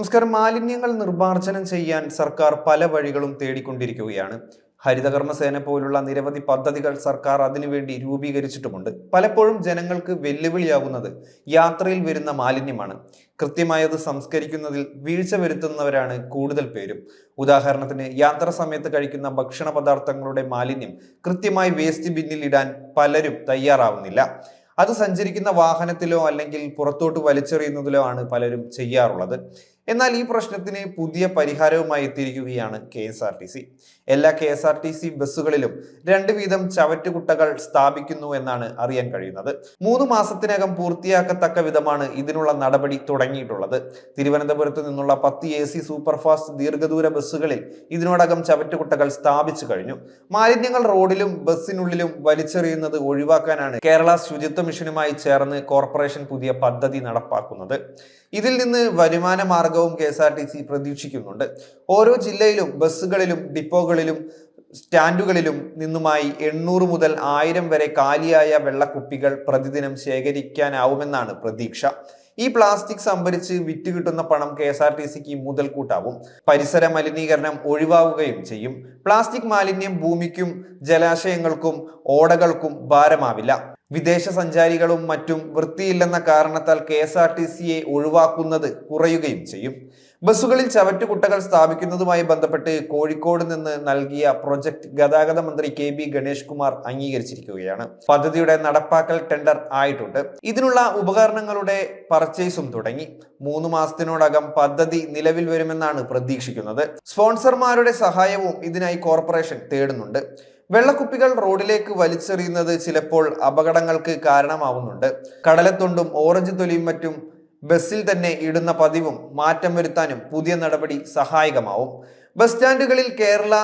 നമസ്കാരം. മാലിന്യങ്ങൾ നിർമ്മാർജനം ചെയ്യാൻ സർക്കാർ പല വഴികളും തേടിക്കൊണ്ടിരിക്കുകയാണ്. ഹരിതകർമ്മസേന പോലുള്ള നിരവധി പദ്ധതികൾ സർക്കാർ അതിനുവേണ്ടി രൂപീകരിച്ചിട്ടുമുണ്ട്. പലപ്പോഴും ജനങ്ങൾക്ക് വെല്ലുവിളിയാകുന്നത് യാത്രയിൽ വരുന്ന മാലിന്യമാണ്. കൃത്യമായത് സംസ്കരിക്കുന്നതിൽ വീഴ്ച വരുത്തുന്നവരാണ് കൂടുതൽ പേരും. ഉദാഹരണത്തിന് യാത്ര സമയത്ത് കഴിക്കുന്ന ഭക്ഷണ പദാർത്ഥങ്ങളുടെ മാലിന്യം കൃത്യമായി വേസ്റ്റ് ബിന്നിൽ ഇടാൻ പലരും തയ്യാറാവുന്നില്ല. അത് സഞ്ചരിക്കുന്ന വാഹനത്തിലോ അല്ലെങ്കിൽ പുറത്തോട്ട് വലിച്ചെറിയുന്നതിലോ ആണ് പലരും ചെയ്യാറുള്ളത്. എന്നാൽ ഈ പ്രശ്നത്തിന് പുതിയ പരിഹാരവുമായി എത്തിയിരിക്കുകയാണ് K S R T C. എല്ലാ K S R T C ബസ്സുകളിലും രണ്ട് വീതം ചവറ്റുകുട്ടകൾ സ്ഥാപിക്കുന്നു എന്നാണ് അറിയാൻ കഴിയുന്നത്. മൂന്ന് മാസത്തിനകം പൂർത്തിയാക്കത്തക്ക വിധമാണ് ഇതിനുള്ള നടപടി തുടങ്ങിയിട്ടുള്ളത്. തിരുവനന്തപുരത്ത് നിന്നുള്ള പത്ത് എ സി സൂപ്പർഫാസ്റ്റ് ദീർഘദൂര ബസ്സുകളിൽ ഇതിനോടകം ചവറ്റുകുട്ടകൾ സ്ഥാപിച്ചു കഴിഞ്ഞു. മാലിന്യങ്ങൾ റോഡിലും ബസ്സിനുള്ളിലും വലിച്ചെറിയുന്നത് ഒഴിവാക്കാനാണ് കേരള ശുചിത്വ മിഷനുമായി ചേർന്ന് കോർപ്പറേഷൻ പുതിയ പദ്ധതി നടപ്പാക്കുന്നത്. ഇതിൽ നിന്ന് വരുമാന മാർഗവും K S R T C പ്രതീക്ഷിക്കുന്നുണ്ട്. ഓരോ ജില്ലയിലും ബസ്സുകളിലും ഡിപ്പോകളിലും സ്റ്റാൻഡുകളിലും നിന്നുമായി എണ്ണൂറ് മുതൽ ആയിരം വരെ കാലിയായ വെള്ളക്കുപ്പികൾ പ്രതിദിനം ശേഖരിക്കാനാവുമെന്നാണ് പ്രതീക്ഷ. ഈ പ്ലാസ്റ്റിക് സംഭരിച്ച് വിറ്റ് കിട്ടുന്ന പണം കെ എസ് ആർ ടി സിക്ക് പരിസര മലിനീകരണം ഒഴിവാവുകയും ചെയ്യും. പ്ലാസ്റ്റിക് മാലിന്യം ഭൂമിക്കും ജലാശയങ്ങൾക്കും ഓടകൾക്കും ഭാരമാവില്ല. വിദേശ സഞ്ചാരികളും മറ്റും വൃത്തിയില്ലെന്ന കാരണത്താൽ കെ എസ് ആർ ടി സിയെ ഒഴിവാക്കുന്നത് കുറയുകയും ചെയ്യും. ബസ്സുകളിൽ ചവറ്റുകുട്ടകൾ സ്ഥാപിക്കുന്നതുമായി ബന്ധപ്പെട്ട് കോഴിക്കോട് നിന്ന് നൽകിയ പ്രൊജക്ട് ഗതാഗത മന്ത്രി കെ ബി ഗണേഷ് കുമാർ അംഗീകരിച്ചിരിക്കുകയാണ്. പദ്ധതിയുടെ നടപ്പാക്കൽ ടെൻഡർ ആയിട്ടുണ്ട്. ഇതിനുള്ള ഉപകരണങ്ങളുടെ പർച്ചേസും തുടങ്ങി. മൂന്ന് മാസത്തിനോടകം പദ്ധതി നിലവിൽ വരുമെന്നാണ് പ്രതീക്ഷിക്കുന്നത്. സ്പോൺസർമാരുടെ സഹായവും ഇതിനായി കോർപ്പറേഷൻ തേടുന്നുണ്ട്. വെള്ളക്കുപ്പികൾ റോഡിലേക്ക് വലിച്ചെറിയുന്നത് ചിലപ്പോൾ അപകടങ്ങൾക്ക് കാരണമാവുന്നുണ്ട്. കടലത്തൊണ്ടും ഓറഞ്ച് തൊലിയും മറ്റും ബസ്സിൽ തന്നെ ഇടുന്ന പതിവും മാറ്റം വരുത്താനും പുതിയ നടപടി സഹായകമാവും. ബസ് സ്റ്റാൻഡുകളിൽ കേരള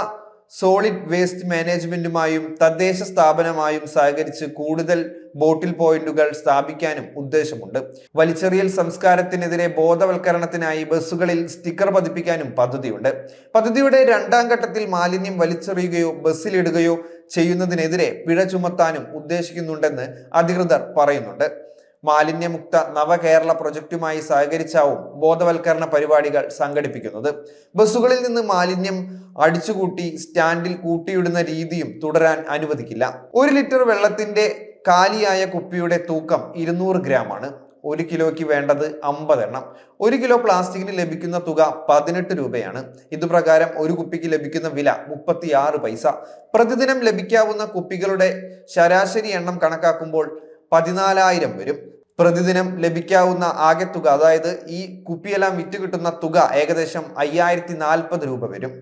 സോളിഡ് വേസ്റ്റ് മാനേജ്മെന്റുമായും തദ്ദേശ സ്ഥാപനമായും സഹകരിച്ച് കൂടുതൽ ബോട്ടിൽ പോയിന്റുകൾ സ്ഥാപിക്കാനും ഉദ്ദേശമുണ്ട്. വലിച്ചെറിയൽ സംസ്കാരത്തിനെതിരെ ബോധവൽക്കരണത്തിനായി ബസ്സുകളിൽ സ്റ്റിക്കർ പതിപ്പിക്കാനും പദ്ധതിയുണ്ട്. പദ്ധതിയുടെ രണ്ടാം ഘട്ടത്തിൽ മാലിന്യം വലിച്ചെറിയുകയോ ബസ്സിലിടുകയോ ചെയ്യുന്നതിനെതിരെ പിഴ ചുമത്താനും ഉദ്ദേശിക്കുന്നുണ്ടെന്ന് അധികൃതർ പറയുന്നുണ്ട്. മാലിന്യമുക്ത നവകേരള പ്രൊജക്റ്റുമായി സഹകരിച്ചാവും ബോധവൽക്കരണ പരിപാടികൾ സംഘടിപ്പിക്കുന്നത്. ബസ്സുകളിൽ നിന്ന് മാലിന്യം അടിച്ചുകൂട്ടി സ്റ്റാൻഡിൽ കൂട്ടിയിടുന്ന രീതിയും തുടരാൻ അനുവദിക്കില്ല. ഒരു ലിറ്റർ വെള്ളത്തിന്റെ കാലിയായ കുപ്പിയുടെ തൂക്കം ഇരുന്നൂറ് ഗ്രാം ആണ് ഒരു കിലോയ്ക്ക് വേണ്ടത് അമ്പത് എണ്ണം ഒരു കിലോ പ്ലാസ്റ്റിക്കിന് ലഭിക്കുന്ന തുക പതിനെട്ട് രൂപയാണ്. ഇതുപ്രകാരം ഒരു കുപ്പിക്ക് ലഭിക്കുന്ന വില മുപ്പത്തി ആറ് പൈസ. പ്രതിദിനം ലഭിക്കാവുന്ന കുപ്പികളുടെ ശരാശരി എണ്ണം കണക്കാക്കുമ്പോൾ പതിനാലായിരം വരും. പ്രതിദിനം ലഭിക്കാവുന്ന ആകെ തുക അതായത് ഈ കുപ്പിയെല്ലാം വിറ്റ് കിട്ടുന്ന തുക ഏകദേശം അയ്യായിരത്തി നാൽപ്പത് രൂപ വരും.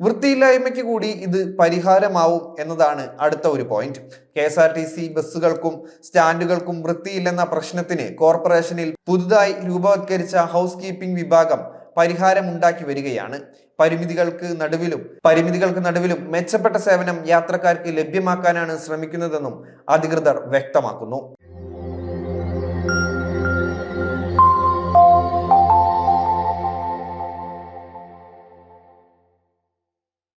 വൃത്തിയില്ലായ്മയ്ക്ക് കൂടി ഇത് പരിഹാരമാവും എന്നതാണ് അടുത്ത ഒരു point K S R T C ബസ്സുകൾക്കും സ്റ്റാൻഡുകൾക്കും വൃത്തിയില്ലെന്ന പ്രശ്നത്തിന് കോർപ്പറേഷനിൽ പുതുതായി രൂപവത്കരിച്ച ഹൗസ് കീപ്പിംഗ് വിഭാഗം പരിഹാരമുണ്ടാക്കി വരികയാണ്. പരിമിതികൾക്ക് നടുവിലും പരിമിതികൾക്ക് നടുവിലും മെച്ചപ്പെട്ട സേവനം യാത്രക്കാർക്ക് ലഭ്യമാക്കാനാണ് ശ്രമിക്കുന്നതെന്നും അധികൃതർ വ്യക്തമാക്കുന്നു.